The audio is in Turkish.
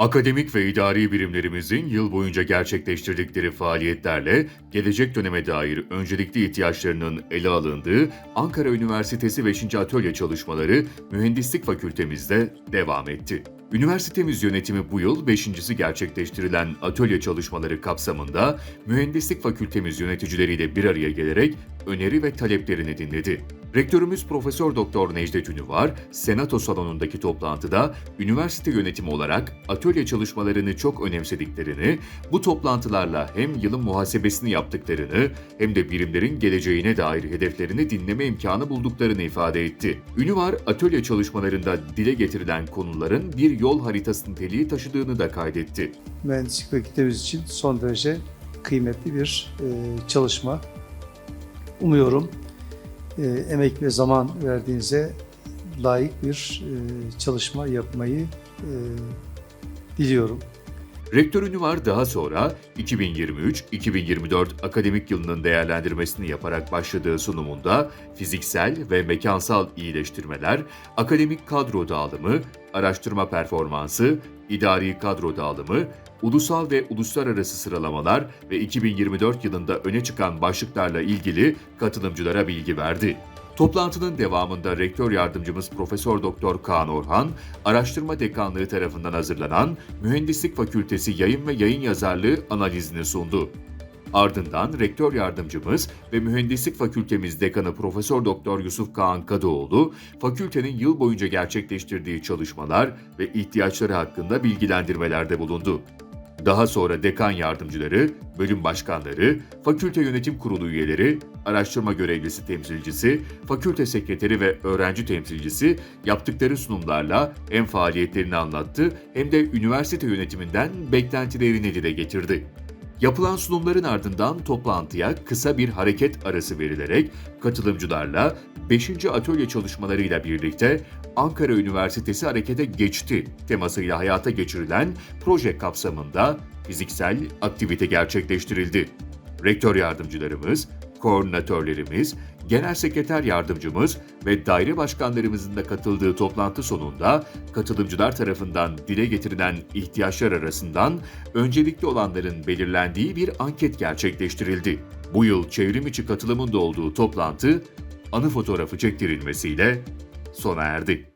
Akademik ve idari birimlerimizin yıl boyunca gerçekleştirdikleri faaliyetlerle gelecek döneme dair öncelikli ihtiyaçlarının ele alındığı Ankara Üniversitesi 5. Atölye çalışmaları Mühendislik Fakültemizde devam etti. Üniversitemiz yönetimi bu yıl 5.si gerçekleştirilen atölye çalışmaları kapsamında Mühendislik Fakültemiz yöneticileriyle bir araya gelerek öneri ve taleplerini dinledi. Rektörümüz Profesör Doktor Necdet Ünüvar, Senato salonundaki toplantıda üniversite yönetimi olarak atölye çalışmalarını çok önemsediklerini, bu toplantılarla hem yılın muhasebesini yaptıklarını hem de birimlerin geleceğine dair hedeflerini dinleme imkanı bulduklarını ifade etti. Ünüvar, atölye çalışmalarında dile getirilen konuların bir yol haritası niteliği taşıdığını da kaydetti. mühendislik fakültemiz için son derece kıymetli bir e, çalışma. Umuyorum e, emek ve zaman verdiğinize layık bir e, çalışma yapmayı e, diliyorum. Rektör Ünüvar daha sonra 2023-2024 akademik yılının değerlendirmesini yaparak başladığı sunumunda fiziksel ve mekansal iyileştirmeler, akademik kadro dağılımı, araştırma performansı, idari kadro dağılımı, ulusal ve uluslararası sıralamalar ve 2024 yılında öne çıkan başlıklarla ilgili katılımcılara bilgi verdi. Toplantının devamında Rektör Yardımcımız Profesör Doktor Kaan Orhan, Araştırma Dekanlığı tarafından hazırlanan Mühendislik Fakültesi Yayın ve Yayın Yazarlığı analizini sundu. Ardından Rektör Yardımcımız ve Mühendislik Fakültemiz Dekanı Profesör Doktor Yusuf Kaan Kadıoğlu, fakültenin yıl boyunca gerçekleştirdiği çalışmalar ve ihtiyaçları hakkında bilgilendirmelerde bulundu. Daha sonra dekan yardımcıları, bölüm başkanları, fakülte yönetim kurulu üyeleri, araştırma görevlisi temsilcisi, fakülte sekreteri ve öğrenci temsilcisi yaptıkları sunumlarla hem faaliyetlerini anlattı hem de üniversite yönetiminden beklentilerini dile getirdi. Yapılan sunumların ardından toplantıya kısa bir hareket arası verilerek katılımcılarla 5. atölye çalışmalarıyla birlikte Ankara Üniversitesi harekete geçti temasıyla hayata geçirilen proje kapsamında fiziksel aktivite gerçekleştirildi. Rektör yardımcılarımız, koordinatörlerimiz, genel sekreter yardımcımız ve daire başkanlarımızın da katıldığı toplantı sonunda katılımcılar tarafından dile getirilen ihtiyaçlar arasından öncelikli olanların belirlendiği bir anket gerçekleştirildi. Bu yıl çevrim içi katılımın da olduğu toplantı anı fotoğrafı çektirilmesiyle sona erdi.